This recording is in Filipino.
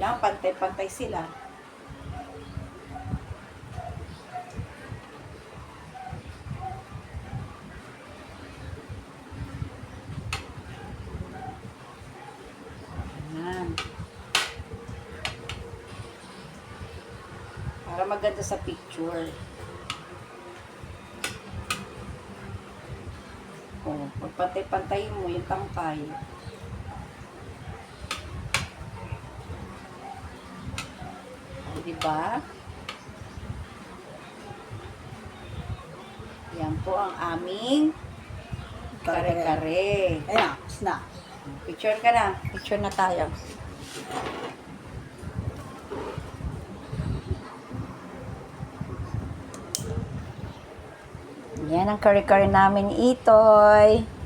Yan, pantay-pantay sila. Yan. Para maganda sa picture. Oh, pagpantay-pantayin mo yung tangkay. Di ba? Yan po ang aming kare-kare. Ayan, na. Picture ka na. Picture na tayo. Yan ang kare-kare namin, Itoy.